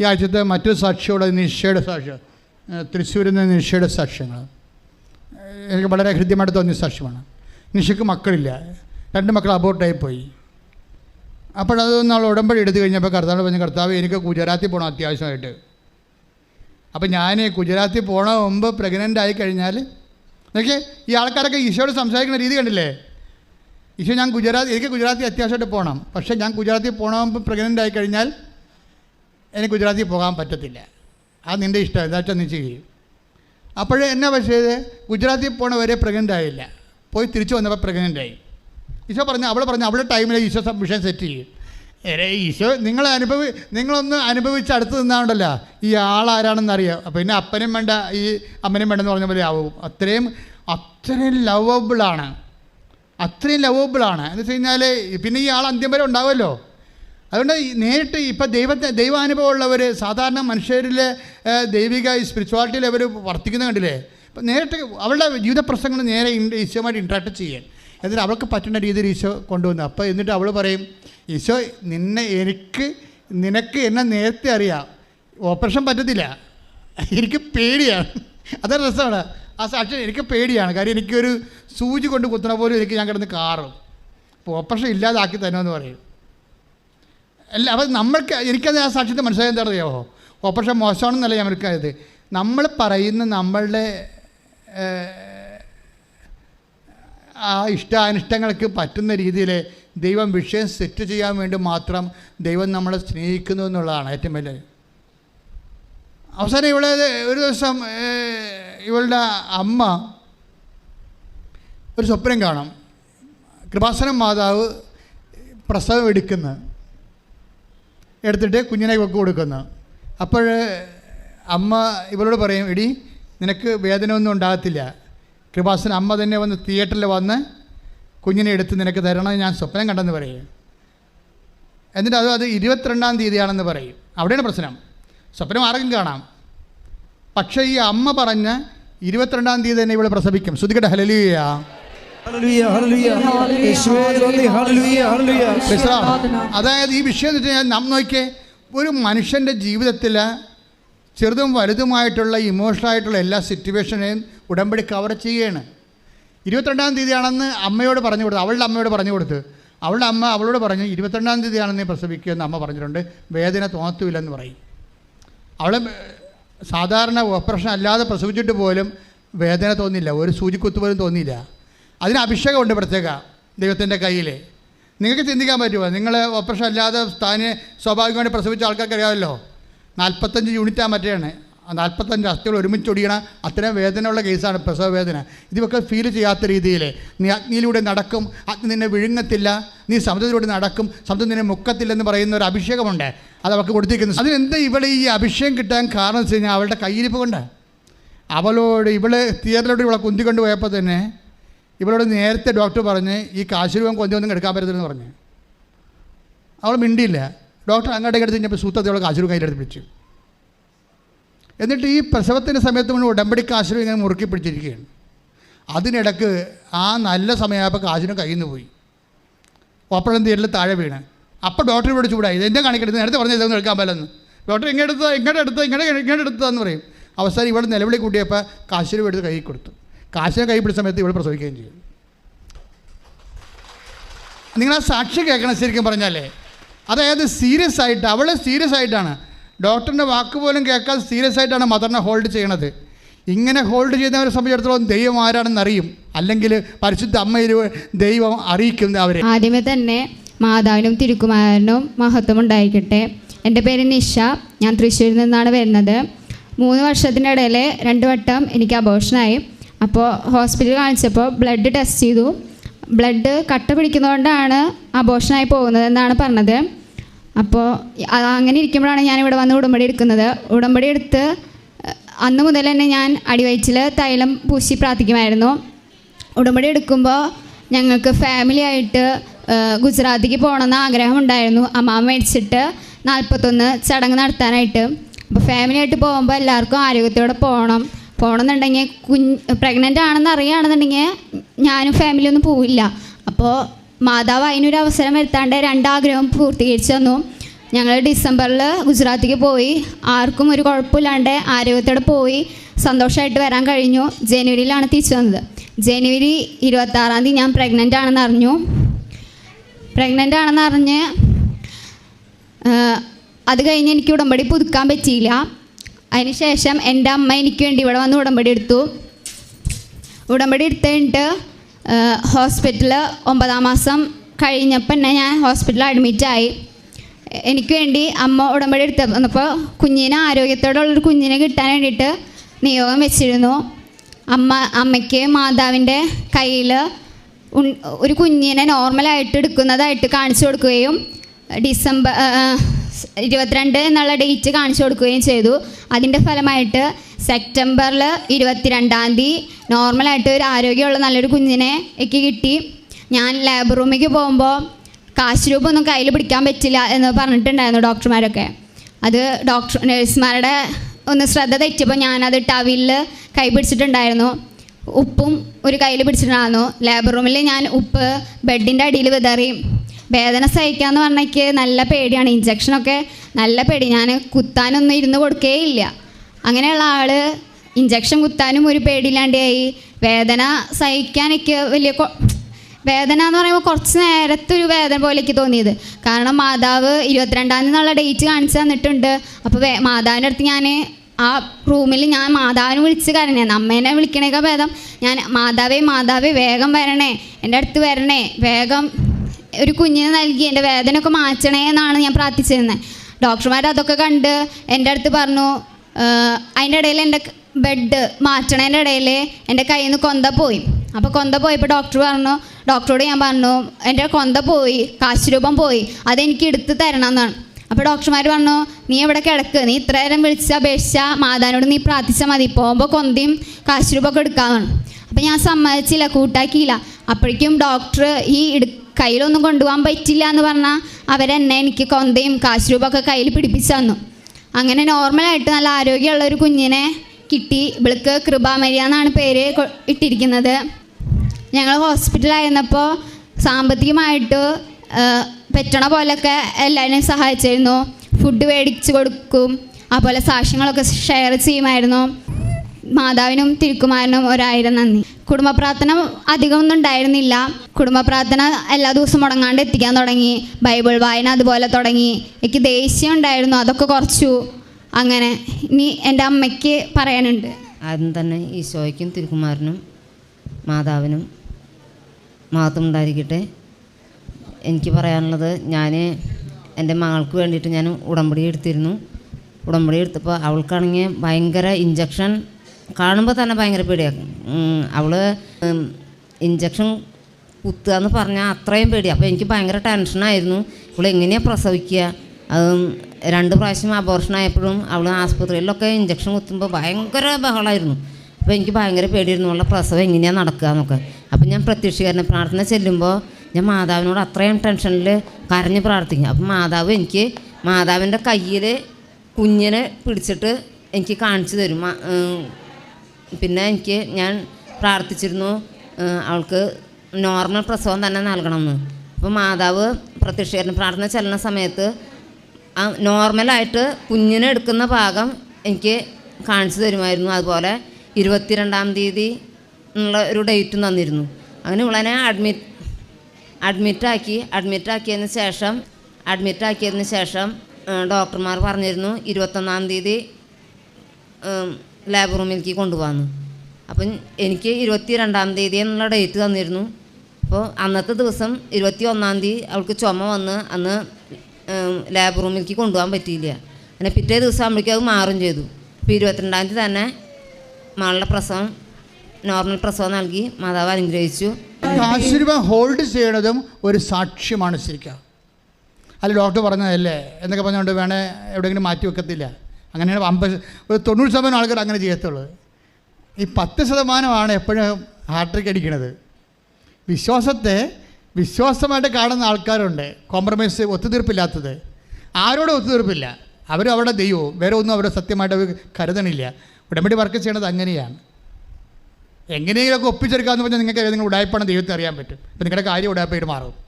ഈ ആഴ്ചത്തെ മറ്റു സാക്ഷിയുടെ നിശയുടെ സാക്ഷ്യം തൃശ്ശൂരിൽ നിന്ന് നിഷയുടെ സാക്ഷ്യങ്ങൾ. എനിക്ക് വളരെ ഹൃദ്യമായിട്ട് തോന്നിയ സാക്ഷ്യമാണ്. നിഷയ്ക്ക് മക്കളില്ല. രണ്ട് മക്കൾ അബോട്ടായി പോയി അപ്പോഴത് നാൾ ഉടമ്പടി എടുത്തു കഴിഞ്ഞപ്പോൾ കർത്താവ് പറഞ്ഞു കർത്താവ് എനിക്ക് ഗുജറാത്തിൽ പോകണം അത്യാവശ്യമായിട്ട്. അപ്പം ഞാൻ ഗുജറാത്തിൽ പോണ മുമ്പ് പ്രഗ്നന്റ് ആയി കഴിഞ്ഞാൽ നോക്കിയേ ഈ ആൾക്കാരൊക്കെ ഈശോയോട് സംസാരിക്കുന്ന രീതി കണ്ടില്ലേ? ഈശോ ഞാൻ ഗുജറാത്ത് എനിക്ക് ഗുജറാത്തിൽ അത്യാവശ്യമായിട്ട് പോകണം. പക്ഷേ ഞാൻ ഗുജറാത്തിൽ പോണ മുമ്പ് പ്രഗ്നന്റ് ആയി കഴിഞ്ഞാൽ എനിക്ക് ഗുജറാത്തിൽ പോകാൻ പറ്റത്തില്ല. അത് നിന്റെ ഇഷ്ടം എന്താ വെച്ചാൽ നീ ചെയ്യും. അപ്പോഴേ എന്നാ പക്ഷേ ഗുജറാത്തിൽ പോണവരെ പ്രഗ്നന്റ് ആയില്ല. പോയി തിരിച്ചു വന്നപ്പോൾ പ്രഗ്നന്റ് ആയി. ഈശോ പറഞ്ഞു അവളെ പറഞ്ഞു അവളുടെ ടൈമിൽ ഈശോ സബ്മിഷൻ സെറ്റ് ചെയ്യും. ഏരെ ഈശോ നിങ്ങളെ അനുഭവി നിങ്ങളൊന്ന് അനുഭവിച്ച് അടുത്ത് നിന്നാണ്ടല്ലോ ഈ ആളാരാണെന്ന് അറിയാം പിന്നെ അപ്പനും വേണ്ട ഈ അമ്മനും വേണ്ടെന്ന് പറഞ്ഞ പോലെ ആവും. അത്രയും അത്രയും ലവബിളാണ് അത്രയും ലവബിളാണ് എന്ന് വെച്ച് കഴിഞ്ഞാൽ പിന്നെ ഈ ആൾ അന്ത്യം വരെ ഉണ്ടാവുമല്ലോ. അതുകൊണ്ട് നേരിട്ട് ഇപ്പം ദൈവത്തെ ദൈവാനുഭവമുള്ളവർ സാധാരണ മനുഷ്യരിൽ ദൈവിക സ്പിരിച്വാലിറ്റിയിൽ അവർ വർത്തിക്കുന്ന കണ്ടില്ലേ? ഇപ്പം നേരിട്ട് അവളുടെ ജീവിത പ്രശ്നങ്ങൾ നേരെ ഈശോയുമായിട്ട് ഇൻട്രാക്ട് ചെയ്യാൻ. എന്നിട്ട് അവൾക്ക് പറ്റുന്ന രീതിയിൽ ഈശോ കൊണ്ടുവന്നു. അപ്പോൾ എന്നിട്ട് അവൾ പറയും ഈശോ നിന്നെ എനിക്ക് നിനക്ക് എന്നെ നേരത്തെ അറിയാം. ഓപ്പറേഷൻ പറ്റത്തില്ല. എനിക്ക് പേടിയാണ്. അതൊരു രസമാണ്. ആ സാക്ഷൻ എനിക്ക് പേടിയാണ്. കാര്യം എനിക്കൊരു സൂചി കൊണ്ട് കുത്തണ പോലും എനിക്ക് ഞാൻ കിടന്ന് കാറും. അപ്പോൾ ഓപ്പറേഷൻ ഇല്ലാതാക്കി എന്ന് പറയും. അല്ല അപ്പം നമ്മൾക്ക് എനിക്കത് ആ സാക്ഷ്യത്തെ മനസ്സിലാക്കാൻ എന്താ അറിയാമോ ഓപ്പറേഷൻ മോശമാണെന്നല്ല ഞാൻ മനസ്സിലായത്. നമ്മൾ പറയുന്ന നമ്മളുടെ ആ ഇഷ്ടാനിഷ്ടങ്ങൾക്ക് പറ്റുന്ന രീതിയിൽ ദൈവം വിഷയം സെറ്റ് ചെയ്യാൻ വേണ്ടി മാത്രം ദൈവം നമ്മളെ സ്നേഹിക്കുന്നു എന്നുള്ളതാണ് ഏറ്റവും വലിയ അവസാനം ഇവളെ ഒരു ദിവസം ഇവളുടെ അമ്മ ഒരു സ്വപ്നം കാണാം. കൃപാസനം മാതാവ് പ്രസവം എടുക്കുന്ന. എടുത്തിട്ട് കുഞ്ഞിനെ വെക്ക് കൊടുക്കുന്നു. അപ്പോൾ അമ്മ ഇവളോട് പറയും എടി നിനക്ക് വേദന ഒന്നും ഉണ്ടാകത്തില്ല. കൃപാസന അമ്മ തന്നെ വന്ന് തിയേറ്ററിൽ വന്ന് കുഞ്ഞിനെ എടുത്ത് നിനക്ക് തരണം ഞാൻ സ്വപ്നം കണ്ടെന്ന് പറയും. എന്നിട്ട് അത് അത് ഇരുപത്തിരണ്ടാം തീയതിയാണെന്ന് പറയും. അവിടെയാണ് പ്രശ്നം. സ്വപ്നം ആർക്കും കാണാം. പക്ഷേ ഈ അമ്മ പറഞ്ഞ് ഇരുപത്തിരണ്ടാം തീയതി തന്നെ ഇവിടെ പ്രസവിക്കും. ശ്രുതിക്കട്ടെ ഹലലിയ അതായത് ഈ വിഷയം എന്ന് വെച്ചാൽ നാം നോക്കിയേ ഒരു മനുഷ്യന്റെ ജീവിതത്തിൽ ചെറുതും വലുതുമായിട്ടുള്ള ഇമോഷണലായിട്ടുള്ള എല്ലാ സിറ്റുവേഷനെയും ഉടമ്പടി കവർ ചെയ്യുകയാണ്. ഇരുപത്തിരണ്ടാം തീയതിയാണെന്ന് അമ്മയോട് പറഞ്ഞു കൊടുത്തു അവളുടെ അമ്മയോട് പറഞ്ഞു കൊടുത്ത്. അവളുടെ അമ്മ അവളോട് പറഞ്ഞു ഇരുപത്തിരണ്ടാം തീയതിയാണെന്ന് നീ പ്രസവിക്കുമെന്ന് അമ്മ പറഞ്ഞിട്ടുണ്ട്. വേദന തോന്നത്തുമില്ലെന്ന് പറയും. അവൾ സാധാരണ ഓപ്പറേഷൻ അല്ലാതെ പ്രസവിച്ചിട്ട് പോലും വേദന തോന്നില്ല. ഒരു സൂചിക്കുത്ത് പോലും തോന്നിയില്ല. അതിന് അഭിഷേകമുണ്ട് പ്രത്യേക ദൈവത്തിന്റെ കയ്യിൽ നിങ്ങൾക്ക് ചിന്തിക്കാൻ പറ്റുമോ? നിങ്ങൾ ഓപ്പറേഷൻ അല്ലാതെ താനെ സ്വാഭാവികമായിട്ട് പ്രസവിച്ച ആൾക്കാർക്ക് അറിയാമല്ലോ നാൽപ്പത്തഞ്ച് യൂണിറ്റാണ് മറ്റേയാണ്. നാൽപ്പത്തഞ്ച് അസ്ഥികൾ ഒരുമിച്ച് ഒടിയണ അത്രയും വേദനയുള്ള കേസാണ് പ്രസവ വേദന. ഇതൊക്കെ ഫീൽ ചെയ്യാത്ത രീതിയിൽ നീ അഗ്നിയിലൂടെ നടക്കും അഗ്നി നിന്നെ വിഴുങ്ങത്തില്ല നീ സമുദ്രത്തിലൂടെ നടക്കും സമുദ്രം നിന്നെ മുക്കത്തില്ലെന്ന് പറയുന്ന ഒരു അഭിഷേകമുണ്ട്. അത് അവൾക്ക് കൊടുത്തിരിക്കുന്നു. അതിനെന്താ ഇവിടെ ഈ അഭിഷേകം കിട്ടാൻ കാരണം വെച്ച് കഴിഞ്ഞാൽ അവളുടെ കയ്യിരിപ്പ് കൊണ്ട്? അവളോട് ഇവൾ തിയേറ്ററിലോട്ട് ഇവളെ കുന്തിക്കൊണ്ട് പോയപ്പോൾ തന്നെ ഇവളോട് നേരത്തെ ഡോക്ടർ പറഞ്ഞ് ഈ കാശുരൂപം കൊന്തിയൊന്നും എടുക്കാൻ പറ്റത്തില്ലെന്ന് പറഞ്ഞ്. അവൾ മിണ്ടിയില്ല. ഡോക്ടർ അങ്ങോട്ടേക്ക് എടുത്ത് കഴിഞ്ഞപ്പോൾ സൂത്രത്തെ അവളെ കാശുരൂപം കയ്യിലെടുത്ത് പിടിച്ചു. എന്നിട്ട് ഈ പ്രസവത്തിന്റെ സമയത്ത് മുഴുവൻ ഉടമ്പടി കാശുരൂപം ഇങ്ങനെ മുറുക്കി പിടിച്ചിരിക്കുകയാണ്. അതിനിടക്ക് ആ നല്ല സമയമായപ്പോൾ കാശിനും കയ്യിൽ നിന്ന് പോയി. ഓപ്പറേഷൻ തിയേറ്ററിൽ താഴെ വീണ്. അപ്പോൾ ഡോക്ടർ ഇവിടെ ചൂടായി. ഇതെന്നെ കാണിക്കരുത് നേരത്തെ പറഞ്ഞ ഇതൊന്നും എടുക്കാൻ പറ്റില്ലെന്ന് ഡോക്ടർ ഇങ്ങോട്ട് എടുത്തോ ഇങ്ങോട്ട് എടുത്തോ ഇങ്ങോട്ട് ഇങ്ങോട്ട് എടുത്തതെന്ന് പറയും. അവസാനം ഇവിടെ നിലവിളി കൂട്ടിയപ്പോൾ കാശുരൂപം എടുത്ത് കൈ കൊടുത്തു. കാശിനെ കൈ പിടിച്ച സമയത്ത് ഇവിടെ പ്രസവിക്കുകയും ചെയ്യും. നിങ്ങൾ ആ സാക്ഷി കേൾക്കണം ശരിക്കും പറഞ്ഞാലേ. അതായത് സീരിയസ് ആയിട്ട് അവളെ സീരിയസ് ആയിട്ടാണ്. ഡോക്ടറിന്റെ വാക്ക് പോലും കേൾക്കാതെ സീരിയസ് ആയിട്ടാണ് മദറിനെ ഹോൾഡ് ചെയ്യണത്. ഇങ്ങനെ ഹോൾഡ് ചെയ്യുന്നവരെ സംബന്ധിച്ചിടത്തോളം ദൈവം ആരാണെന്ന് അറിയും അല്ലെങ്കിൽ പരിശുദ്ധ അമ്മയിൽ ദൈവം അറിയിക്കുന്ന അവരെ. ആദ്യമേ തന്നെ മാതാവിനും തിരുക്കുമാരനും മഹത്വം ഉണ്ടായിരിക്കട്ടെ. എന്റെ പേര് നിഷ. ഞാൻ തൃശ്ശൂരിൽ നിന്നാണ് വരുന്നത്. മൂന്ന് വർഷത്തിനിടയിൽ രണ്ട് വട്ടം എനിക്ക് അബോഷനായി അപ്പോൾ ഹോസ്പിറ്റലിൽ കാണിച്ചപ്പോൾ ബ്ലഡ് ടെസ്റ്റ് ചെയ്തു. ബ്ലഡ് കട്ട പിടിക്കുന്നതുകൊണ്ടാണ് അബോഷനായി പോകുന്നത് എന്നാണ് പറഞ്ഞത്. അപ്പോൾ അങ്ങനെ ഇരിക്കുമ്പോഴാണ് ഞാൻ ഇവിടെ വന്ന് ഉടമ്പടി എടുക്കുന്നത്. ഉടമ്പടി എടുത്ത് അന്ന് മുതൽ തന്നെ ഞാൻ അടിവയറ്റിൽ തൈലം പൂശി പ്രാർത്ഥിക്കുമായിരുന്നു. ഉടമ്പടി എടുക്കുമ്പോൾ ഞങ്ങൾക്ക് ഫാമിലി ആയിട്ട് ഗുജറാത്തിക്ക് പോകണമെന്ന് ആഗ്രഹമുണ്ടായിരുന്നു. അമ്മാമ്മ മേടിച്ചിട്ട് നാൽപ്പത്തൊന്ന് ചടങ്ങ് നടത്താനായിട്ട്. അപ്പോൾ ഫാമിലി ആയിട്ട് പോകുമ്പോൾ എല്ലാവർക്കും ആരോഗ്യത്തോടെ പോകണം. പോകണമെന്നുണ്ടെങ്കിൽ കുഞ്ഞ് പ്രഗ്നന്റ് ആണെന്ന് അറിയുകയാണെന്നുണ്ടെങ്കിൽ ഞാനും ഫാമിലിയൊന്നും പോവില്ല. അപ്പോൾ മാതാവ് അതിനൊരു അവസരം വരുത്താണ്ട് രണ്ടാഗ്രഹം പൂർത്തീകരിച്ചു തന്നു. ഞങ്ങൾ ഡിസംബറിൽ ഗുജറാത്തിക്ക് പോയി. ആർക്കും ഒരു കുഴപ്പമില്ലാണ്ട് ആരോഗ്യത്തോടെ പോയി. സന്തോഷമായിട്ട് വരാൻ കഴിഞ്ഞു. ജനുവരിയിലാണ് തിരിച്ചു വന്നത്. ജനുവരി ഇരുപത്താറാം തീയതി ഞാൻ പ്രഗ്നന്റ് ആണെന്ന് അറിഞ്ഞു. പ്രഗ്നന്റ് ആണെന്ന് അറിഞ്ഞ് അത് കഴിഞ്ഞ് എനിക്ക് ഉടമ്പടി പുതുക്കാൻ പറ്റിയില്ല. അതിനുശേഷം എന്റെ അമ്മ എനിക്ക് വേണ്ടി ഇവിടെ വന്ന് ഉടമ്പടി എടുത്തു. ഉടമ്പടി എടുത്തിട്ട് ഹോസ്പിറ്റലിൽ ഒമ്പതാം മാസം കഴിഞ്ഞപ്പോൾ തന്നെ ഞാൻ ഹോസ്പിറ്റലിൽ അഡ്മിറ്റായി എനിക്ക് വേണ്ടി അമ്മ ഉടമ്പടി എടുത്ത് വന്നപ്പോൾ കുഞ്ഞിനെ ആരോഗ്യത്തോടുള്ളൊരു കുഞ്ഞിനെ കിട്ടാൻ വേണ്ടിയിട്ട് നിയോഗം വെച്ചിരുന്നു. അമ്മ അമ്മയ്ക്ക് മാതാവിന്റെ കയ്യിൽ ഒരു കുഞ്ഞിനെ നോർമലായിട്ട് എടുക്കുന്നതായിട്ട് കാണിച്ചു കൊടുക്കുകയും ഡിസംബർ ഇരുപത്തിരണ്ട് എന്നുള്ള ഡേറ്റ് കാണിച്ചു കൊടുക്കുകയും ചെയ്തു. അതിന്റെ ഫലമായിട്ട് സെപ്റ്റംബറിൽ ഇരുപത്തിരണ്ടാം തീയതി നോർമലായിട്ട് ഒരു ആരോഗ്യമുള്ള നല്ലൊരു കുഞ്ഞിനെ എനിക്ക് കിട്ടി. ഞാൻ ലാബ് റൂമിലേക്ക് പോകുമ്പോൾ കാശ് രൂപ ഒന്നും കയ്യിൽ പിടിക്കാൻ പറ്റില്ല എന്ന് പറഞ്ഞിട്ടുണ്ടായിരുന്നു ഡോക്ടർമാരൊക്കെ. അത് ഡോക്ടർ നഴ്സുമാരുടെ ഒന്ന് ശ്രദ്ധ തെറ്റിയപ്പോൾ ഞാനത് ടവിലിൽ കൈ പിടിച്ചിട്ടുണ്ടായിരുന്നു. ഉപ്പും ഒരു കയ്യിൽ പിടിച്ചിട്ടുണ്ടായിരുന്നു. ലേബർ റൂമിൽ ഞാൻ ഉപ്പ് ബെഡിന്റെ അടിയിൽ വിതറി. വേദന സഹിക്കാന്ന് പറഞ്ഞേക്ക് നല്ല പേടിയാണ്. ഇഞ്ചക്ഷനൊക്കെ നല്ല പേടി. ഞാൻ കുത്താനൊന്നും ഇരുന്ന് കൊടുക്കേയില്ല. അങ്ങനെയുള്ള ആൾ ഇഞ്ചക്ഷൻ കുത്താനും ഒരു പേടിയില്ലാണ്ടായി. വേദന സഹിക്കാനൊക്കെ വലിയ വേദന എന്ന് പറയുമ്പോൾ കുറച്ച് നേരത്തെ ഒരു വേദന പോലെ എനിക്ക് തോന്നിയത്. കാരണം മാതാവ് ഇരുപത്തിരണ്ടാം തീയതി എന്നുള്ള ഡേറ്റ് കാണിച്ചു തന്നിട്ടുണ്ട്. അപ്പോൾ മാതാവിന്റെ അടുത്ത് ഞാൻ ആ റൂമിൽ ഞാൻ മാതാവിനെ വിളിച്ച് കരണേ അമ്മേനെ വിളിക്കണേക്കാൾ ഭേദം. ഞാൻ മാതാവേ മാതാവേ വേഗം വരണേ. എന്റെ അടുത്ത് വരണേ. വേഗം ഒരു കുഞ്ഞിനെ നൽകി എന്റെ വേദനയൊക്കെ മാറ്റണേ എന്നാണ് ഞാൻ പ്രാർത്ഥിച്ചിരുന്നത് ഡോക്ടർമാർ അതൊക്കെ കണ്ട് എന്റെ അടുത്ത് പറഞ്ഞു "ആഹ് അതിന്റെ ഇടയിൽ എന്റെ ബെഡ് മാറ്റണേന്റെ ഇടയിൽ എന്റെ കയ്യിൽ നിന്ന് കൊന്ത പോയി. അപ്പോൾ കൊന്ത പോയപ്പോൾ ഡോക്ടർ പറഞ്ഞു ഡോക്ടറോട് ഞാൻ പറഞ്ഞു എന്റെ കൊന്ത പോയി കാശ് രൂപം പോയി അതെനിക്ക് എടുത്ത് തരണം എന്നാണ്. അപ്പോൾ ഡോക്ടർമാർ പറഞ്ഞു നീ ഇവിടെ കിടക്ക്? നീ ഇത്ര നേരം വിളിച്ച് അപേക്ഷിച്ച മാതാവിനോട് നീ പ്രാർത്ഥിച്ചാൽ മതി പോകുമ്പോൾ കൊന്തയും കാശ് രൂപമൊക്കെ എടുക്കാമെന്നാണ് അപ്പോൾ ഞാൻ സമ്മതിച്ചില്ല കൂട്ടാക്കിയില്ല. അപ്പോഴേക്കും ഡോക്ടർ ഈ ഇടു കയ്യിലൊന്നും കൊണ്ടുപോകാൻ പറ്റില്ല എന്ന് പറഞ്ഞാൽ അവരെന്നെ എനിക്ക് കൊന്തയും കാശ് രൂപമൊക്കെ കയ്യിൽ പിടിപ്പിച്ചു തന്നു. അങ്ങനെ നോർമലായിട്ട് നല്ല ആരോഗ്യമുള്ള ഒരു കുഞ്ഞിനെ കിട്ടി. ഇവൾക്ക് കൃപാമരിയ എന്നാണ് പേര് ഇട്ടിരിക്കുന്നത്. ഞങ്ങൾ ഹോസ്പിറ്റലായിരുന്നപ്പോൾ സാമ്പത്തികമായിട്ട് പറ്റണ പോലൊക്കെ എല്ലാവരെയും സഹായിച്ചിരുന്നു. ഫുഡ് മേടിച്ച് കൊടുക്കും. അതുപോലെ സാക്ഷ്യങ്ങളൊക്കെ ഷെയർ ചെയ്യുമായിരുന്നു. മാതാവിനും തിരുക്കുമാരനും ഒരായിരം നന്ദി. കുടുംബ പ്രാർത്ഥന അധികമൊന്നും ഉണ്ടായിരുന്നില്ല. കുടുംബ പ്രാർത്ഥന എല്ലാ ദിവസവും മുടങ്ങാണ്ട് എത്തിക്കാൻ തുടങ്ങി. ബൈബിൾ വായന അതുപോലെ തുടങ്ങി. എനിക്ക് ദേഷ്യം ഉണ്ടായിരുന്നു. അതൊക്കെ കുറച്ചു. അങ്ങനെ ഇനി എന്റെ അമ്മയ്ക്ക് പറയാനുണ്ട്. ആദ്യം തന്നെ ഈശോയ്ക്കും തിരുക്കുമാരനും മാതാവിനും മഹത്വം ഉണ്ടായിരിക്കട്ടെ. എനിക്ക് പറയാനുള്ളത് ഞാൻ എന്റെ മകൾക്ക് വേണ്ടിയിട്ട് ഞാൻ ഉടമ്പടി എടുത്തിരുന്നു. ഉടമ്പടി എടുത്തപ്പോൾ അവൾക്കാണെങ്കിൽ ഭയങ്കര ഇഞ്ചക്ഷൻ കാണുമ്പോൾ തന്നെ ഭയങ്കര പേടിയാണ് അവൾ ഇഞ്ചക്ഷൻ കുത്തുക എന്ന് പറഞ്ഞാൽ അത്രയും പേടി അപ്പോൾ എനിക്ക് ഭയങ്കര ടെൻഷനായിരുന്നു ഇവൾ എങ്ങനെയാണ് പ്രസവിക്കുക അതും രണ്ട് പ്രാവശ്യം അബോർഷൻ ആയപ്പോഴും അവൾ ആസ്പത്രിയിലൊക്കെ ഇഞ്ചക്ഷൻ കുത്തുമ്പോൾ ഭയങ്കര ബഹളമായിരുന്നു അപ്പോൾ എനിക്ക് ഭയങ്കര പേടിയായിരുന്നു. അവളുടെ പ്രസവം എങ്ങനെയാണ് നടക്കുക എന്നൊക്കെ അപ്പോൾ ഞാൻ പ്രത്യക്ഷീകരണ പ്രാർത്ഥന ചെല്ലുമ്പോൾ ഞാൻ മാതാവിനോട് അത്രയും ടെൻഷനിൽ കരഞ്ഞ് പ്രാർത്ഥിക്കും. അപ്പം മാതാവ് എനിക്ക് മാതാവിന്റെ കയ്യിൽ കുഞ്ഞിനെ പിടിച്ചിട്ട് എനിക്ക് കാണിച്ചു തരും. പിന്നെ എനിക്ക് ഞാൻ പ്രാർത്ഥിച്ചിരുന്നു അവൾക്ക് നോർമൽ പ്രസവം തന്നെ നൽകണമെന്ന്. അപ്പോൾ മാതാവ് പ്രത്യക്ഷീകരണ പ്രാർത്ഥന ചെല്ലുന്ന സമയത്ത് ആ നോർമലായിട്ട് കുഞ്ഞിനെ എടുക്കുന്ന ഭാഗം എനിക്ക് കാണിച്ചു തരുമായിരുന്നു. അതുപോലെ ഇരുപത്തിരണ്ടാം തീയതി എന്നുള്ള ഒരു ഡേറ്റും തന്നിരുന്നു. അങ്ങനെ ഇവളനെ അഡ്മിറ്റ് അഡ്മിറ്റാക്കി അഡ്മിറ്റാക്കിയതിന് ശേഷം അഡ്മിറ്റാക്കിയതിന് ശേഷം ഡോക്ടർമാർ പറഞ്ഞിരുന്നു ഇരുപത്തൊന്നാം തീയതി ലാബ് റൂമിലേക്ക് കൊണ്ടുപോകാന്ന്. അപ്പം എനിക്ക് ഇരുപത്തി രണ്ടാം തീയതി എന്നുള്ള ഡേറ്റ് തന്നിരുന്നു. അപ്പോൾ അന്നത്തെ ദിവസം ഇരുപത്തി ഒന്നാം തീയതി അവൾക്ക് ചുമ വന്ന് അന്ന് ലാബ് റൂമിലേക്ക് കൊണ്ടുപോകാൻ പറ്റിയില്ല. അങ്ങനെ പിറ്റേ ദിവസം ആകുമ്പോഴേക്കും അത് മാറും ചെയ്തു. അപ്പോൾ ഇരുപത്തിരണ്ടാം തീയതി തന്നെ മകളുടെ പ്രസവം നോർമൽ പ്രസവം നൽകി മാതാവ് അനുഗ്രഹിച്ചു. ആശീർവാദം ഹോൾഡ് ചെയ്യണതും ഒരു സാക്ഷ്യമാണ് ശരിക്കും. അല്ല ഡോക്ടർ പറഞ്ഞതല്ലേ? എന്നൊക്കെ പറഞ്ഞുകൊണ്ട് വേണേ എവിടെയെങ്കിലും മാറ്റി വെക്കത്തില്ല. അങ്ങനെയാണ് അമ്പത് ഒരു തൊണ്ണൂറ് ശതമാനം ആൾക്കാർ അങ്ങനെ ചെയ്യത്തുള്ളൂ. ഈ പത്ത് ശതമാനമാണ് എപ്പോഴും ഹാട്രിക് അടിക്കണത്. വിശ്വാസത്തെ വിശ്വാസമായിട്ട് കാണുന്ന ആൾക്കാരുണ്ട്. കോംപ്രമൈസ് ഒത്തുതീർപ്പില്ലാത്തത്. ആരോടും ഒത്തുതീർപ്പില്ല. അവരും അവിടെ ദൈവവും. വേറെ ഒന്നും അവരെ സത്യമായിട്ട് അവർ കരുതണില്ല. ഉടമ്പടി വർക്ക് ചെയ്യണത് അങ്ങനെയാണ്. എങ്ങനെയെങ്കിലുമൊക്കെ ഒപ്പിച്ചെടുക്കാമെന്ന് പറഞ്ഞാൽ നിങ്ങൾക്ക് നിങ്ങൾ ഉടായ്പാണ് ദൈവത്തെ അറിയാൻ പറ്റും. അപ്പം നിങ്ങളുടെ കാര്യം ഉടായ്പയിട്ട് മാറും.